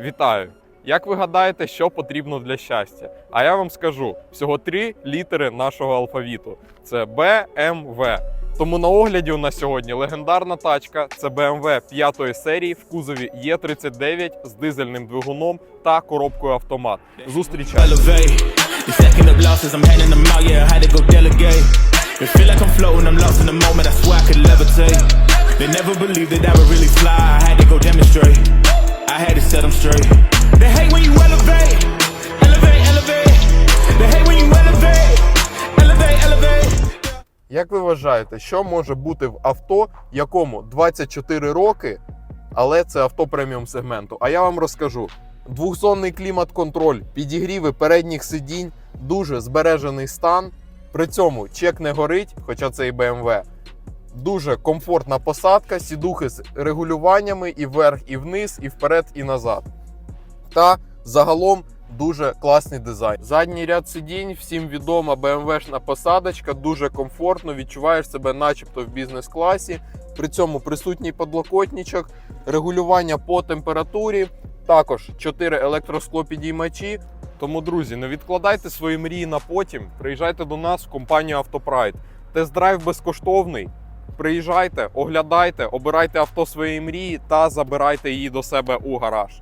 Вітаю! Як ви гадаєте, що потрібно для щастя? А я вам скажу всього три літери нашого алфавіту: це BMW. Тому на огляді у нас сьогодні легендарна тачка. Це BMW 5 серії в кузові Е39 з дизельним двигуном та коробкою автомат. Зустрічайте! Як ви вважаєте, що може бути в авто, якому 24 роки, але це авто преміум сегменту? А я вам розкажу: двохзонний клімат-контроль, підігріви передніх сидінь, дуже збережений стан. При цьому чек не горить, хоча це і BMW. Дуже комфортна посадка, сідухи з регулюваннями і вверх, і вниз, і вперед, і назад. Та загалом дуже класний дизайн. Задній ряд сидінь, всім відома BMW-шна посадочка, дуже комфортно, відчуваєш себе начебто в бізнес-класі. При цьому присутній подлокотничок, регулювання по температурі, також 4 електросклопідіймачі. Тому, друзі, не відкладайте свої мрії на потім. Приїжджайте до нас в компанію Автопрайд. Тест-драйв безкоштовний. Приїжджайте, оглядайте, обирайте авто своєї мрії та забирайте її до себе у гараж.